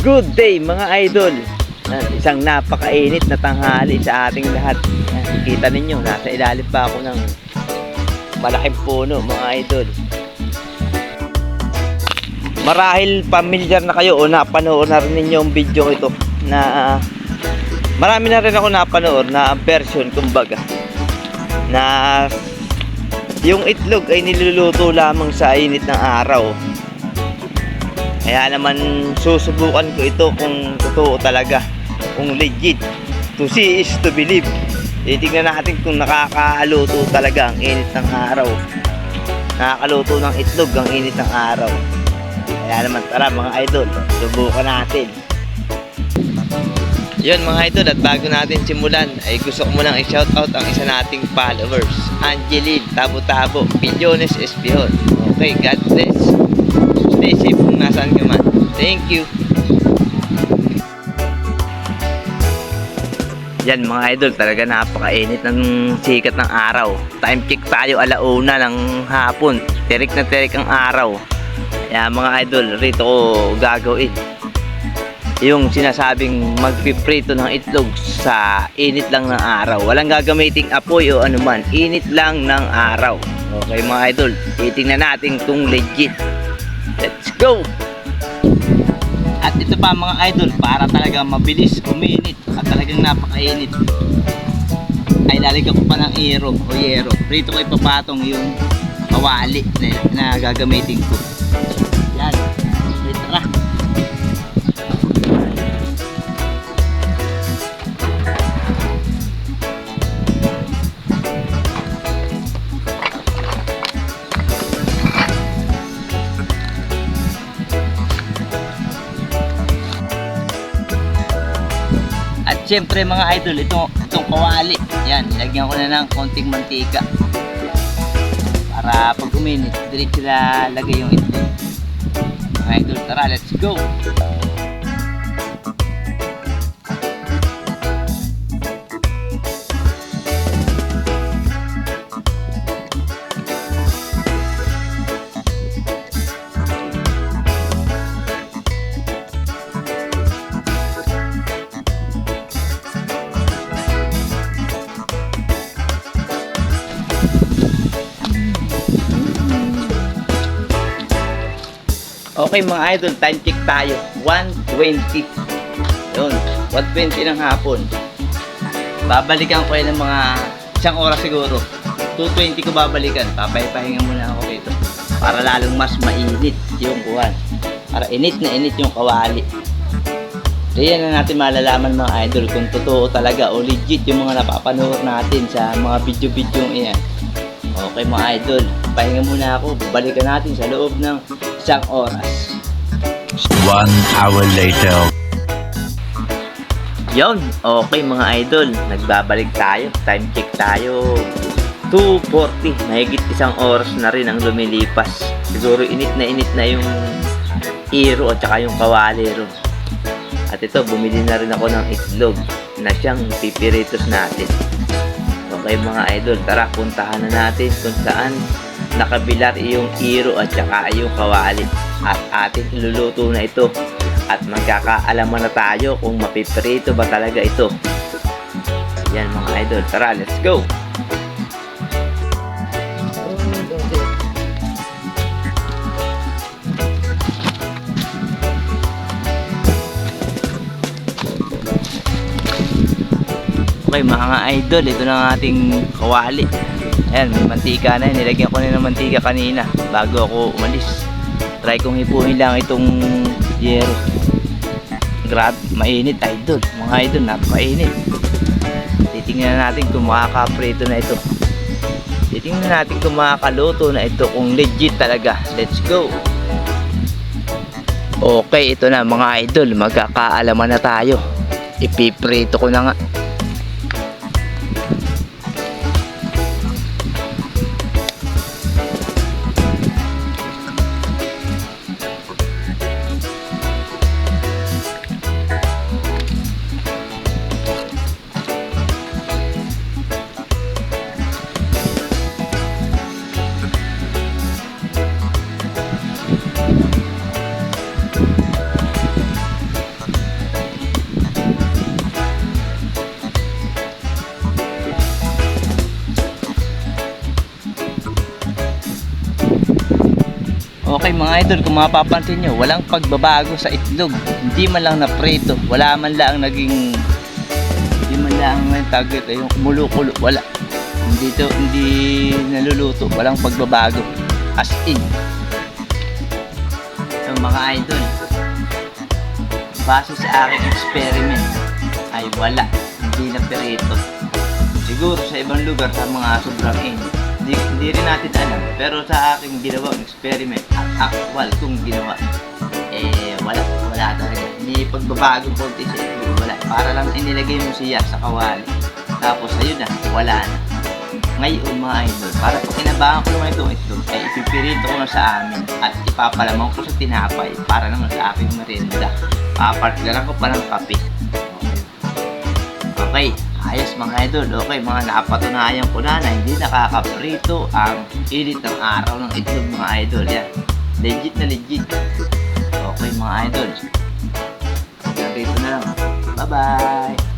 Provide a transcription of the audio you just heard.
Good day mga idol. Isang napakainit na tanghali sa ating lahat. Kita ninyo, nasa ilalim pa ako ng malaking puno mga idol. Marahil pamilyar na kayo o napanood na rin ninyo ang video ito na ah, marami na rin ako napanood na version kumbaga na yung itlog ay niluluto lamang sa init ng araw kaya naman susubukan ko ito kung totoo talaga. Kung legit. To see is to believe. Titignan natin kung nakakaluto talaga ang init ng araw. Nakakaluto ng itlog ang init ng araw. Kaya naman tara mga idol, subukan natin. Yun mga idol at bago natin simulan ay gusto ko munang i-shoutout ang isa nating followers Angeline Tabo Tabo Pillones Espion Okay, God bless Stay safe kung nasaan ka man Thank you Yan mga idol, talaga napakainit ng sikat ng araw. Time check tayo alauna ng hapon. Tirik na tirik ang araw. Kaya mga idol, rito ko gagawin yung sinasabing magpiprito ng itlog sa init lang ng araw. Walang gagamiting apoy o anuman. Init lang ng araw. Okay mga idol, titingnan natin kung legit. Let's go! At ito pa mga idol, para talaga mabilis uminit at talagang napakainit. Ay lalagyan ko pa ng ero o yero. Rito ko ipapatong yung kawali na, na gagamitin ko. Syempre mga idol, ito, itong kawali. Yan, nilagyan ko na ng konting mantika. Para pag uminit, diretso na lagay yung itlog. Mga idol, tara, let's go! Okay mga idol, time check tayo. 1.20. Yun, 1.20 ng hapon. Babalikan ko yan ng mga isang oras siguro. 2.20 ko babalikan. Papay-pahinga muna ako dito. Para lalong mas mainit yung buwan. Para init na init yung kawali. Kaya na natin malalaman mga idol kung totoo talaga o legit yung mga napapanood natin sa mga video-video iyan. Okay mga idol, pahinga muna ako. Balikan natin sa loob ng isang oras. One hour later. Yon, okay mga idol, nagbabalik tayo. Time check tayo. 2.40, mahigit isang oras na rin ang lumilipas. Siguro init na init na yung iro at saka yung kawali ro. At ito, bumili na rin ako ng itlog na siyang pipiritos natin. Okay mga idol, tara puntahan na natin kung saan nakabilar yung iro at saka yung kawali. At ating iluluto na ito. At magkakaalaman na tayo kung mapiprito ba talaga ito. Yan mga idol, tara let's go! Okay mga idol, ito na ang ating kawali. Ayan, may mantika na yun. Nilagyan ko na ng mantika kanina bago ako umalis. Try kong hipuin lang itong yero. Grabe, mainit idol. Mga idol, napakainit. Titingnan natin kung makakaprito na ito. Titingnan natin kung makakaluto na ito kung legit talaga. Let's go! Okay, ito na mga idol. Magkakaalaman na tayo. Ipiprito ko na nga. Okay mga idol, kung mapapansin nyo, walang pagbabago sa itlog. Hindi man lang na preto, wala man lang naging hindi man lang ang tagit yung kumulo-kulo, wala. Hindi to, hindi naluluto, walang pagbabago. As in. So mga idol, base sa aking experiment, ay wala, hindi na preto. Siguro sa ibang lugar, sa mga sobrang init, hindi, hindi rin natin alam. Pero sa aking ginawang experiment, at actual kong ginawa, eh, wala, wala talaga. Hindi pagbabagong konti sa itlog, wala. Para lang inilagay mo siya sa kawali. Tapos, ayun na, wala na. Ngayon, mga idol, para pag kinabahan ko naman itong itlog, ay ipipirito ko na sa amin at ipapalamang ko sa tinapay para naman sa aking merienda. Papartneran ko pa ng kape. Okay, ayos mga idol. Okay, mga napatunayan ko na na hindi nakakaprito ang init ng araw ng itlog mga idol. Yan. Legit na legit. Okay mga idol. Hanggang dito na lang. Bye-bye.